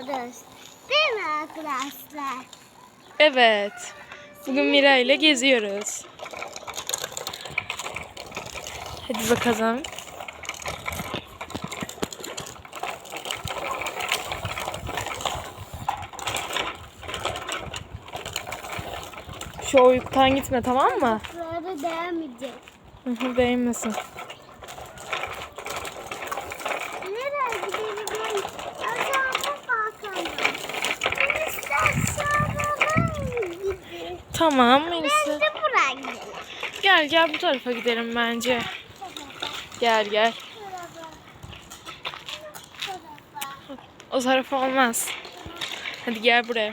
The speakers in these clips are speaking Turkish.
geziyoruz. Değil mi arkadaşlar? Evet. Bugün Mira ile geziyoruz. Hadi bakalım. Şu oyuktan gitme tamam mı? Sonra devam edeceğiz. Hı hı, Değmesin. Nereye gidelim? Aşağıda bakalım. Biz de aşağıdan gidelim. Tamam Melisa. de buraya gidelim. Gel gel bu tarafa gidelim bence. Gel gel. O tarafa olmaz. Hadi gel buraya.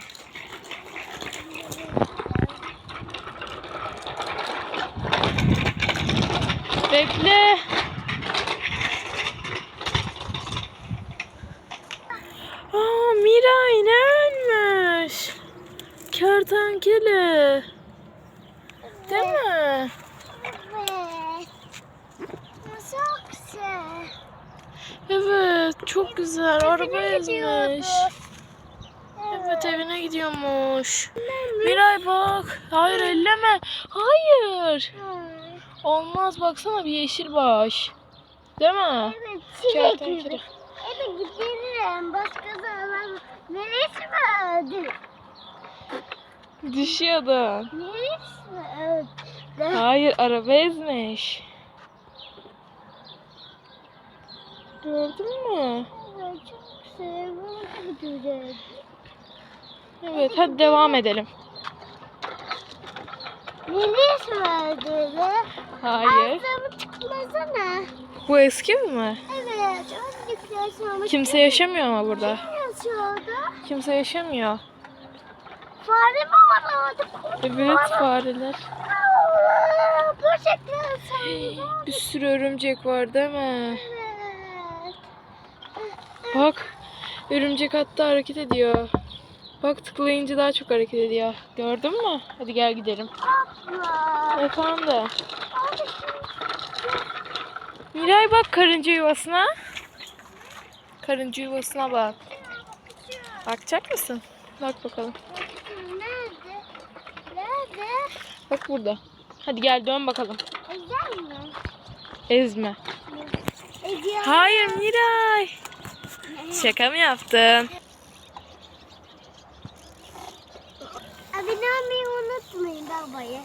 Bekle. Kertenkele. Değil mi? Evet. Çok güzel. Evet çok güzel. Araba Evine ezmiş. Evet evine gidiyormuş. Miray bak. Hayır elleme. Hayır. Ay, Olmaz baksana bir yeşil baş. Değil mi? Evet, çilek. Evet gidelim. Başka zaman neresi mi öldü? Hayır araba ezmiş. Gördün mü? Evet, çok hadi devam edelim. Mi öldü? Hayır. Ağzımı tıklasana. Bu eski mi? Evet. Kimse yaşamıyor mu burada? Kim yazıyordu? Kimse yaşamıyor. Fare mi var orada? Evet fareler. Gerçekten. Bir sürü örümcek var değil mi? Evet. Bak örümcek hatta hareket ediyor. Bak tıklayınca daha çok hareket ediyor. Gördün mü? Hadi gel gidelim. Abla. Efendim. Miray bak karınca yuvasına. Karınca yuvasına bak. Bakacak mısın? Bak bakalım. Bak burada. Hadi gel dön bakalım. Ecel mi? Ezme. Ecel. Hayır Miray. Şaka mı yaptın? Abone olmayı unutmayın babayı.